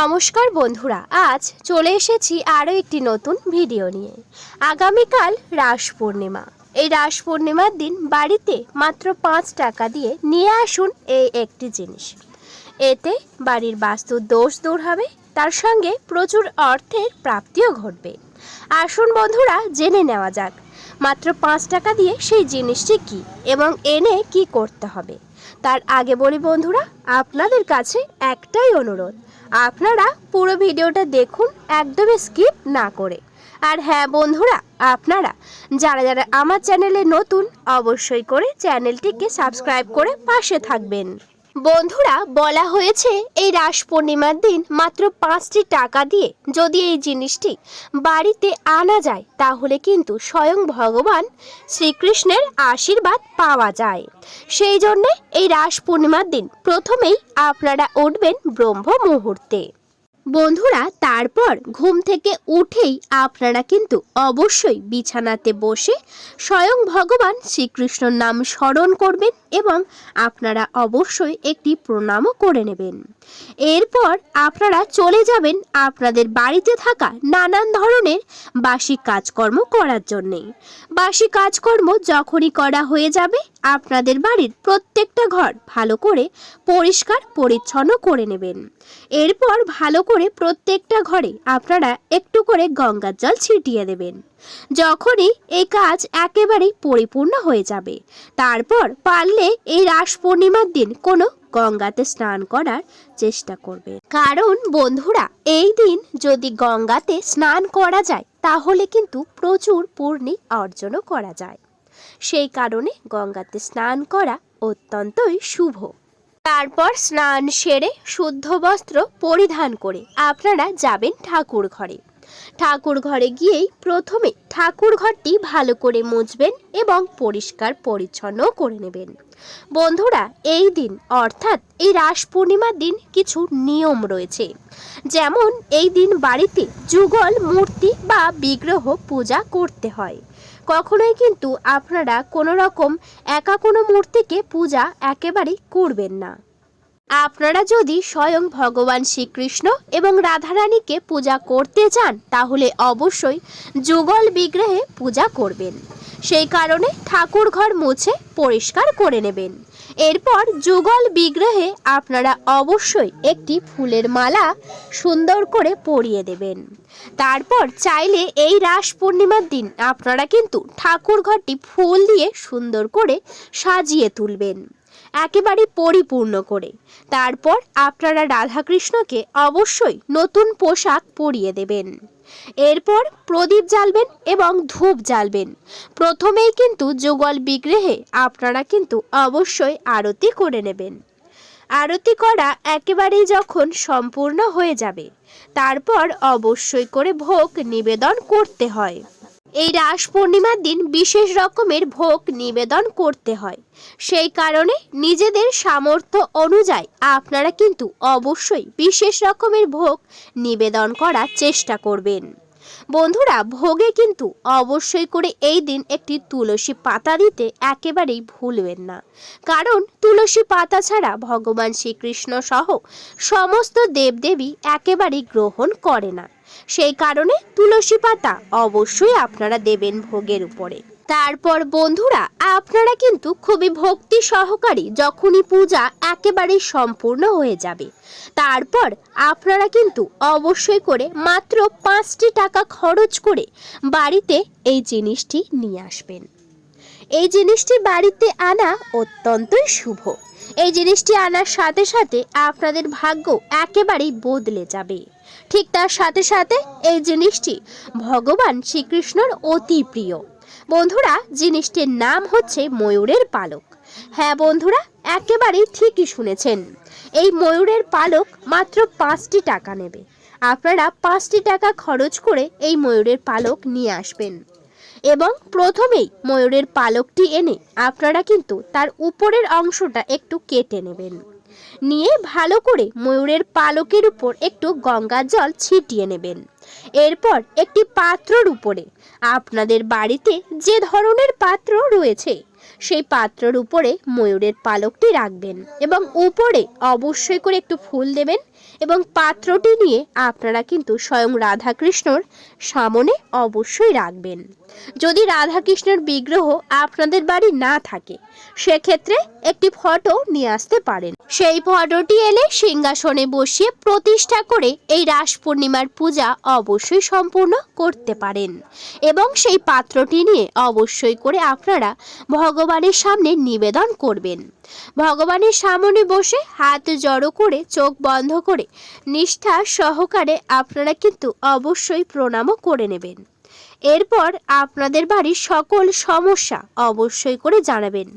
নমস্কার বন্ধুরা, আজ চলে এসেছি আরও একটি নতুন ভিডিও নিয়ে। আগামীকাল রাস পূর্ণিমা। এই রাস পূর্ণিমার দিন বাড়িতে মাত্র পাঁচ টাকা দিয়ে নিয়ে আসুন এই একটি জিনিস। এতে বাড়ির বাস্তু দোষ দূর হবে, তার সঙ্গে প্রচুর অর্থের প্রাপ্তিও ঘটবে। আসুন বন্ধুরা, জেনে নেওয়া যাক, মাত্র পাঁচ টাকা দিয়ে সেই জিনিসটি কি এবং এনে কি করতে হবে? তার আগে বলি বন্ধুরা, আপনাদের কাছে একটাই অনুরোধ আপনারা পুরো ভিডিওটা দেখুন, একদমই স্কিপ না করে। আর হ্যাঁ বন্ধুরা, আপনারা যারা যারা আমার চ্যানেলে নতুন, অবশ্যই করে চ্যানেলটিকে সাবস্ক্রাইব করে পাশে থাকবেন। বন্ধুরা, বলা হয়েছে এই রাস পূর্ণিমার দিন মাত্র পাঁচটি টাকা দিয়ে যদি এই জিনিসটি বাড়িতে আনা যায়, তাহলে কিন্তু স্বয়ং ভগবান শ্রীকৃষ্ণের আশীর্বাদ পাওয়া যায়। সেই জন্যে এই রাস পূর্ণিমার দিন প্রথমেই আপনারা উঠবেন ব্রহ্ম মুহূর্তে বন্ধুরা, তারপর ঘুম থেকে উঠেই আপনারা কিন্তু অবশ্যই বিছানাতে বসে স্বয়ং ভগবান শ্রীকৃষ্ণর নাম স্মরণ করবেন এবং আপনারা অবশ্যই একটি প্রণামও করে নেবেন। এরপর আপনারা চলে যাবেন আপনাদের বাড়িতে থাকা নানান ধরনের বাসি কাজকর্ম করার জন্যে। বাসি কাজকর্ম যখনই করা হয়ে যাবে আপনাদের বাড়ির প্রত্যেকটা ঘর ভালো করে পরিষ্কার, পরিচ্ছন্ন করে নেবেন। এরপর ভালো করে প্রত্যেকটা ঘরে আপনারা একটু করে গঙ্গার জল ছিটিয়ে দেবেন। যখনই এই কাজ একেবারেই পরিপূর্ণ হয়ে যাবে, তারপর পারলে এই রাস পূর্ণিমার দিন কোনো গঙ্গাতে স্নান করার চেষ্টা করবে কারণ বন্ধুরা, এই দিন যদি গঙ্গাতে স্নান করা যায়, তাহলে কিন্তু প্রচুর পূর্ণি অর্জনও করা যায়। সেই কারণে গঙ্গাতে স্নান করা অত্যন্তই শুভ। তারপর স্নান সেরে শুদ্ধ বস্ত্র পরিধান করে আপনারা যাবেন ঠাকুর ঘরে। ঠাকুর ঘরে গিয়েই প্রথমে ঠাকুর ঘরটি ভালো করে মুছবেন এবং পরিষ্কার পরিচ্ছন্ন করে নেবেন। বন্ধুরা, এই দিন অর্থাৎ এই রাস পূর্ণিমার দিন কিছু নিয়ম রয়েছে। যেমন, এই দিন বাড়িতে যুগল মূর্তি বা বিগ্রহ পূজা করতে হয়। কখনোই কিন্তু আপনারা কোনো রকম একা কোনো মূর্তিকে পূজা একেবারেই করবেন না। আপনারা যদি স্বয়ং ভগবান শ্রীকৃষ্ণ এবং রাধারানীকে পূজা করতে চান, তাহলে অবশ্যই যুগল বিগ্রহে পূজা করবেন। সেই কারণে ঠাকুর ঘর মুছে পরিষ্কার করে নেবেন। এরপর যুগল বিগ্রহে আপনারা অবশ্যই একটি ফুলের মালা সুন্দর করে পরিয়ে দেবেন। তারপর চাইলে এই রাস পূর্ণিমার দিন আপনারা কিন্তু ঠাকুর ঘরটি ফুল দিয়ে সুন্দর করে সাজিয়ে তুলবেন। একেবারে পরিপূর্ণ করে। তারপর আপনারা রাধাকৃষ্ণকে অবশ্যই নতুন পোশাক পরিয়ে দেবেন। এরপর প্রদীপ জ্বালবেন এবং ধূপ জ্বালবেন। প্রথমেই কিন্তু যুগল বিগ্রহে আপনারা কিন্তু অবশ্যই আরতি করে নেবেন। আরতি করা একেবারেই যখন সম্পূর্ণ হয়ে যাবে, তারপর অবশ্যই করে ভোগ নিবেদন করতে হয়। এই রাস পূর্ণিমার দিন বিশেষ রকমের ভোগ নিবেদন করতে হয়। সেই কারণে নিজেদের সামর্থ্য অনুযায়ী আপনারা কিন্তু অবশ্যই বিশেষ রকমের ভোগ নিবেদন করার চেষ্টা করবেন। বন্ধুরা, ভোগে কিন্তু অবশ্যই করে এই দিন একটি তুলসী পাতা দিতে একেবারেই ভুলবেন না। কারণ তুলসী পাতা ছাড়া ভগবান শ্রীকৃষ্ণ সহ সমস্ত দেবদেবী একেবারেই গ্রহণ করে না। সেই কারণে তুলসী পাতা অবশ্যই আপনারা দেবেন ভোগের উপরে। তারপর বন্ধুরা, আপনারা কিন্তু খুবই ভক্তি সহকারী যখনই পূজা একেবারেই সম্পূর্ণ হয়ে যাবে। তারপর আপনারা কিন্তু অবশ্যই করে মাত্র পাঁচটি টাকা খরচ করে বাড়িতে এই জিনিসটি নিয়ে আসবেন। এই জিনিসটি বাড়িতে আনা অত্যন্তই শুভ। এই জিনিসটি আনার সাথে সাথে আপনাদের ভাগ্য একেবারেই বদলে যাবে। ঠিক তার সাথে সাথে এই জিনিসটি ভগবান শ্রীকৃষ্ণর অতি প্রিয়। বন্ধুরা, জিনিসটির নাম হচ্ছে ময়ূরের পালক। হ্যাঁ বন্ধুরা, একেবারেই ঠিকই শুনেছেন। এই ময়ূরের পালক মাত্র পাঁচটি টাকা নেবে। আপনারা পাঁচটি টাকা খরচ করে এই ময়ূরের পালক নিয়ে আসবেন। এবং প্রথমেই ময়ূরের পালকটি এনে আপনারা কিন্তু তার উপরের অংশটা একটু কেটে নেবেন। নিয়ে ভালো করে ময়ূরের পালকের উপর একটু গঙ্গার জল ছিটিয়ে নেবেন। এরপর একটি পাত্রর উপরে। আপনাদের বাড়িতে যে ধরনের পাত্র রয়েছে সেই পাত্রর উপরে ময়ূরের পালকটি রাখবেন এবং উপরে অবশ্যই করে একটু ফুল দেবেন এবং পাত্রটি নিয়ে আপনারা কিন্তু স্বয়ং রাধাকৃষ্ণর সামনে অবশ্যই রাখবেন। যদি রাধাকৃষ্ণের বিগ্রহ আপনাদের বাড়ি না থাকে, সেক্ষেত্রে একটি ফটো নিয়ে আসতে পারেন। সেই ফটোটি এলে সিংহাসনে বসিয়ে প্রতিষ্ঠা করে এই রাস পূর্ণিমার পূজা অবশ্যই সম্পূর্ণ করতে পারেন। এবং সেই পাত্রটি নিয়ে অবশ্যই করে আপনারা ভগবানের সামনে নিবেদন করবেন। ভগবানের সামনে বসে হাত জড়ো করে, চোখ বন্ধ করে নিষ্ঠা সহকারে আপনারা কিন্তু অবশ্যই প্রণামও করে নেবেন। এরপর আপনাদের বাড়ির সকল সমস্যা অবশ্যই করে জানাবেন।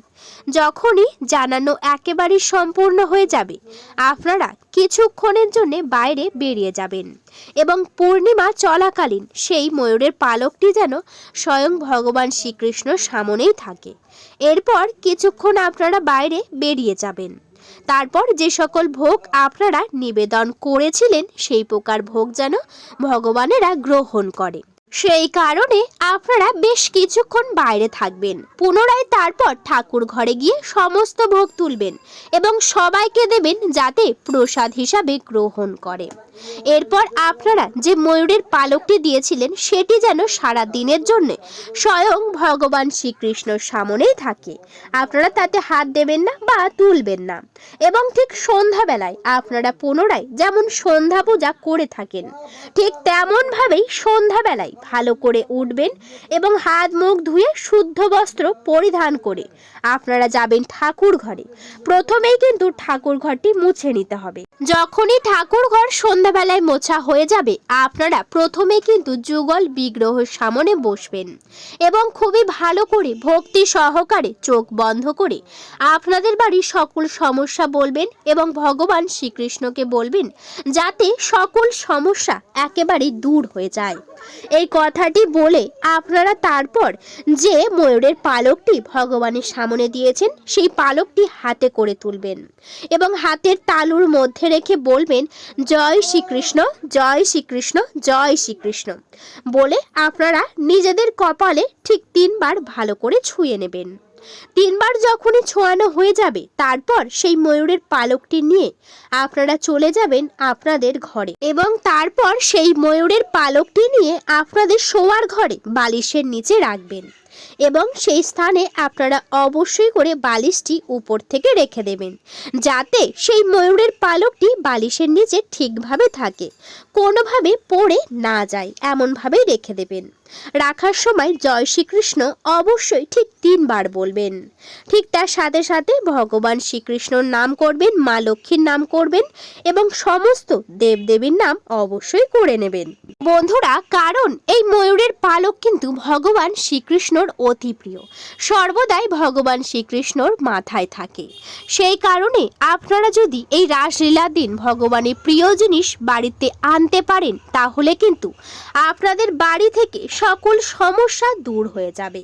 যখনই জানানো একেবারেই সম্পূর্ণ হয়ে যাবে, আপনারা কিছুক্ষণের জন্য বাইরে বেরিয়ে যাবেন এবং পূর্ণিমা চলাকালীন সেই ময়ূরের পালকটি যেন স্বয়ং ভগবান শ্রীকৃষ্ণ সামনেই থাকে। এরপর কিছুক্ষণ আপনারা বাইরে বেরিয়ে যাবেন। তারপর যে সকল ভোগ আপনারা নিবেদন করেছিলেন, সেই প্রকার ভোগ যেন ভগবানেরা গ্রহণ করে। সেই কারণে আপনারা বেশ কিছুক্ষণ বাইরে থাকবেন। পুনরায় তারপর ঠাকুর ঘরে গিয়ে সমস্ত ভোগ তুলবেন এবং সবাইকে দেবেন যাতে প্রসাদ হিসাবে গ্রহণ করে। এরপর আপনারা যে ময়ূরের পালকটি দিয়েছিলেন, সেটি যেন সারা দিনের জন্য স্বয়ং ভগবান শ্রীকৃষ্ণর সামনেই থাকে। আপনারা তাতে হাত দেবেন না বা তুলবেন না এবং ঠিক সন্ধ্যাবেলায় আপনারা পুনরায় যেমন সন্ধ্যা পূজা করে থাকেন, ঠিক তেমনভাবেই সন্ধ্যাবেলায় ভালো করে উঠবেন এবং হাত মুখ ধুয়ে শুদ্ধ বস্ত্র পরিধান করে। আপনারা যাবেন ঠাকুর ঘরে। প্রথমেই কিন্তু ঠাকুর ঘরটি মুছে নিতে হবে। যখনই ঠাকুর ঘর সন্ধ্যাবেলায় মোছা হয়ে যাবে, আপনারা প্রথমে কিন্তু যুগল বিগ্রহের সামনে বসবেন এবং খুবই ভালো করে ভক্তি সহকারে চোখ বন্ধ করে আপনাদের বাড়ির সকল সমস্যা বলবেন এবং ভগবান শ্রীকৃষ্ণকে বলবেন, যাতে সকল সমস্যা একেবারে দূর হয়ে যায়। এই কথাটি বলে আপনারা তারপর যে ময়ূরের পালকটি ভগবানের সামনে দিয়েছেন, সেই পালকটি হাতে করে তুলবেন এবং হাতের তালুর মধ্যে রেখে বলবেন, জয় শ্রীকৃষ্ণ জয় শ্রীকৃষ্ণ জয় শ্রীকৃষ্ণ। বলে আপনারা নিজেদের কপালে ঠিক তিনবার ভালো করে ছুঁয়ে নেবেন। তিনবার যখনই ছোঁয়ানো হয়ে যাবে, তারপর সেই ময়ূরের পালকটি নিয়ে আপনারা চলে যাবেন আপনাদের ঘরে। এবং তারপর সেই ময়ূরের পালকটি নিয়ে আপনাদের শোয়ার ঘরে বালিশের নিচে রাখবেন। এবং সেই স্থানে আপনারা অবশ্যই করে বালিশটি উপর থেকে রেখে দেবেন, যাতে সেই ময়ূরের পালকটি বালিশের নিচে ঠিকভাবে থাকে, কোনোভাবে পড়ে না যায়, এমনভাবেই রেখে দেবেন। রাখার সময় জয় শ্রীকৃষ্ণ অবশ্যই ঠিক তিনবার বলবেন। ঠিক তার সাথে সাথে ভগবান শ্রীকৃষ্ণর নাম করবেন, মা লক্ষ্মীর নাম করবেন এবং সমস্ত দেবদেবীর নাম অবশ্যই করে নেবেন। বন্ধুরা, কারণ এই ময়ূরের পালক কিন্তু ভগবান শ্রীকৃষ্ণর অতি প্রিয়। সর্বদাই ভগবান শ্রীকৃষ্ণর মাথায় থাকে। সেই কারণে আপনারা যদি এই রাসলীলার দিন ভগবানের প্রিয় জিনিস বাড়িতে আনতে পারেন, তাহলে কিন্তু আপনাদের বাড়ি থেকে সকল সমস্যা দূর হয়ে যাবে।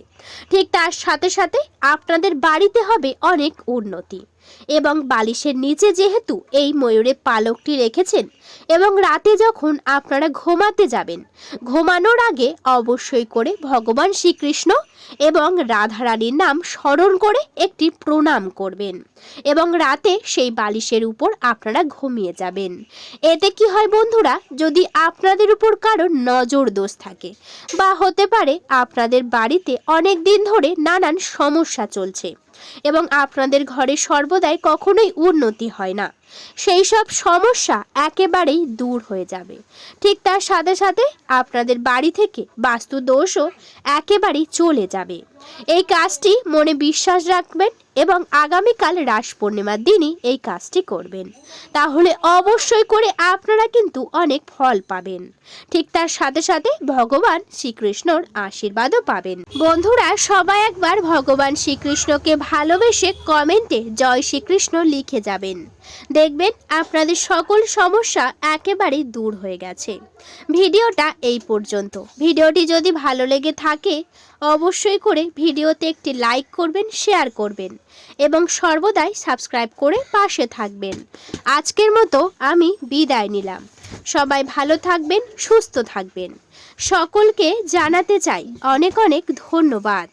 ঠিক তার সাথে সাথে আপনাদের বাড়িতে হবে অনেক উন্নতি। এবং বালিশের নিচে যেহেতু এই ময়ূরের পালকটি রেখেছেন এবং রাতে যখন আপনারা ঘুমাতে যাবেন, ঘুমানোর আগে অবশ্যই করে ভগবান শ্রীকৃষ্ণ এবং রাধারানীর নাম স্মরণ করে একটি প্রণাম করবেন এবং রাতে সেই বালিশের উপর আপনারা ঘুমিয়ে যাবেন। এতে কি হয় বন্ধুরা, যদি আপনাদের উপর কারও নজর দোষ থাকে বা হতে পারে আপনাদের বাড়িতে অনেক দিন ধরে নানান সমস্যা চলছে এবং আপনাদের ঘরে সর্বদাই কখনোই উন্নতি হয় না। সেই সব সমস্যা একেবারেই দূর হয়ে যাবে। ঠিক তার সাথে সাথে আপনাদের বাড়ি থেকে বাস্তু দোষও একেবারেই চলে যাবে। এই কাজটি মনে বিশ্বাস রাখবেন এবং আগামীকাল রাস পূর্ণিমার দিনই এই কাজটি করবেন। তাহলে অবশ্যই করে আপনারা কিন্তু অনেক ফল পাবেন। ঠিক তার সাথে সাথে ভগবান শ্রীকৃষ্ণর আশীর্বাদও পাবেন। বন্ধুরা, সবাই একবার ভগবান শ্রীকৃষ্ণকে ভালোবেসে কমেন্টে জয় শ্রীকৃষ্ণ লিখে যাবেন। দেখবেন আপনাদের সকল সমস্যা একেবারেই দূর হয়ে গেছে। ভিডিওটা এই পর্যন্ত। ভিডিওটি যদি ভালো লেগে থাকে, অবশ্যই করে ভিডিওতে একটি লাইক করবেন, শেয়ার করবেন এবং সর্বদাই সাবস্ক্রাইব করে পাশে থাকবেন। আজকের মতো আমি বিদায় নিলাম। সবাই ভালো থাকবেন, সুস্থ থাকবেন। সকলকে জানাতে চাই অনেক অনেক ধন্যবাদ।